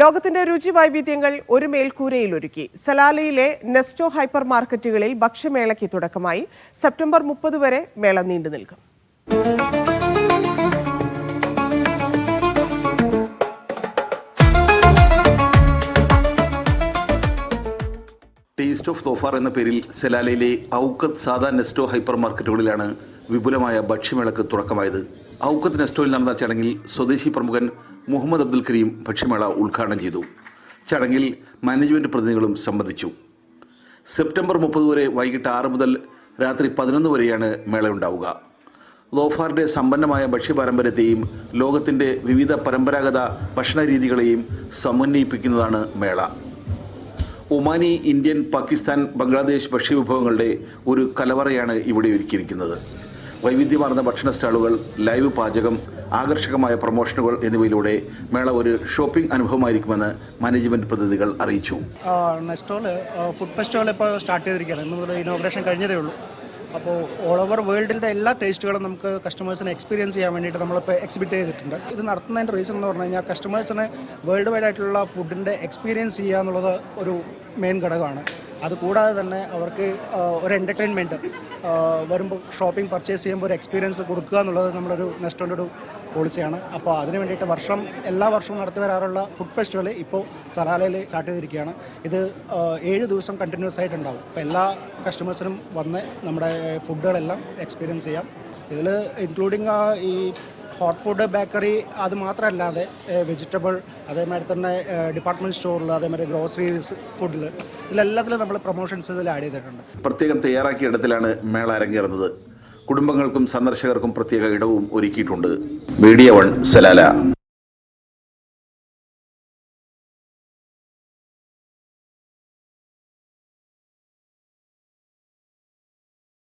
ലോകത്തിന്റെ രുചി വൈവിധ്യങ്ങൾ ഒരു മേൽക്കൂരയിൽ ഒരുക്കി. സലാലയിലെ നെസ്റ്റോ ഹൈപ്പർ മാർക്കറ്റുകളിൽ ഭക്ഷ്യമേളയ്ക്ക് തുടക്കമായി. സെപ്റ്റംബർ മുപ്പത് വരെ മേള നീണ്ടു നിൽക്കും. ടേസ്റ്റ് ഓഫ് തോഫാർ എന്ന പേരിൽ സെലാലയിലെ ഔക്കത്ത് സാധാ നെസ്റ്റോ ഹൈപ്പർ മാർക്കറ്റുകളിലാണ് വിപുലമായ ഭക്ഷ്യമേളക്ക് തുടക്കമായത്. ഔക്കത്ത് നെസ്റ്റോയിൽ നടന്ന ചടങ്ങിൽ സ്വദേശി പ്രമുഖൻ മുഹമ്മദ് അബ്ദുൽ കരീം ഭക്ഷ്യമേള ഉദ്ഘാടനം ചെയ്തു. ചടങ്ങിൽ മാനേജ്മെന്റ് പ്രതിനിധികളും സംബന്ധിച്ചു. സെപ്റ്റംബർ മുപ്പത് വരെ വൈകിട്ട് ആറ് മുതൽ രാത്രി പതിനൊന്ന് വരെയാണ് മേളയുണ്ടാവുക. ലോഫാറിന്റെ സമ്പന്നമായ ഭക്ഷ്യപാരമ്പര്യത്തെയും ലോകത്തിന്റെ വിവിധ പരമ്പരാഗത ഭക്ഷണ രീതികളെയും സമന്വയിപ്പിക്കുന്നതാണ് മേള. ഒമാനി ഇന്ത്യൻ പാകിസ്ഥാൻ ബംഗ്ലാദേശ് ഭക്ഷ്യവിഭവങ്ങളുടെ ഒരു കലവറയാണ് ഇവിടെ ഒരുക്കിയിരിക്കുന്നത്. വൈവിധ്യമാർന്ന ഭക്ഷണ സ്റ്റാളുകൾ ലൈവ് പാചകം ആകർഷകമായ പ്രൊമോഷനുകൾ എന്നിവയിലൂടെ മേള ഒരു ഷോപ്പിംഗ് അനുഭവമായിരിക്കുമെന്ന് മാനേജ്മെന്റ് പ്രതിനിധികൾ അറിയിച്ചു. നെസ്റ്റോൾ ഫുഡ് ഫെസ്റ്റിവൽ ഇപ്പോൾ സ്റ്റാർട്ട് ചെയ്തിരിക്കുകയാണ്. ഇന്ന് മുതൽ ഇനോഗ്രേഷൻ കഴിഞ്ഞതേ ഉള്ളൂ. അപ്പോൾ ഓൾ ഓവർ വേൾഡിന്റെ എല്ലാ ടേസ്റ്റുകളും നമുക്ക് കസ്റ്റമേഴ്സിന് എക്സ്പീരിയൻസ് ചെയ്യാൻ വേണ്ടിയിട്ട് നമ്മളിപ്പോൾ എക്സിബിറ്റ് ചെയ്തിട്ടുണ്ട്. ഇത് നടത്തുന്നതിന്റെ റീസൺ എന്ന് പറഞ്ഞു കഴിഞ്ഞാൽ കസ്റ്റമേഴ്സിന് വേൾഡ് വൈഡ് ആയിട്ടുള്ള ഫുഡിന്റെ എക്സ്പീരിയൻസ് ചെയ്യുക എന്നുള്ളത് ഒരു മെയിൻ ഘടകമാണ്. അതുകൂടാതെ തന്നെ അവർക്ക് ഒരു എന്റർടൈൻമെന്റ് വരുമ്പോൾ ഷോപ്പിംഗ് പർച്ചേസ് ചെയ്യുമ്പോൾ ഒരു എക്സ്പീരിയൻസ് കൊടുക്കുക എന്നുള്ളത് നമ്മളൊരു നെസ്റ്റോന്റെ ഒരു പോളിസിയാണ് അപ്പോൾ അതിന് വേണ്ടിയിട്ട് വർഷം എല്ലാ വർഷവും നടത്തി വരാറുള്ള ഫുഡ് ഫെസ്റ്റിവൽ ഇപ്പോൾ സലാലയിൽ സ്റ്റാർട്ട് ചെയ്തിരിക്കുകയാണ് ഇത് ഏഴ് ദിവസം കണ്ടിന്യൂസ് ആയിട്ട് ഉണ്ടാവും അപ്പോൾ എല്ലാ കസ്റ്റമേഴ്സിനും വന്ന് നമ്മുടെ ഫുഡുകളെല്ലാം എക്സ്പീരിയൻസ് ചെയ്യാം. ഇതിൽ ഇൻക്ലൂഡിങ് ഈ ഹോട്ട് ഫുഡ് ബേക്കറി അത് മാത്രമല്ലാതെ വെജിറ്റബിൾ അതേമാതിരി തന്നെ ഡിപ്പാർട്ട്മെന്റ് സ്റ്റോറിൽ അതേമാതിരി ഗ്രോസറീസ് ഫുഡിൽ ഇതിലെല്ലാത്തിലും നമ്മൾ പ്രൊമോഷൻസ് ഇതിൽ ആഡ് ചെയ്തിട്ടുണ്ട്. പ്രത്യേകം തയ്യാറാക്കിയ ഇടത്തിലാണ് മേള അരങ്ങേറുന്നത്. കുടുംബങ്ങൾക്കും സന്ദർശകർക്കും പ്രത്യേക ഇടവും ഒരുക്കിയിട്ടുണ്ട്. മീഡിയ വൺ സലാല.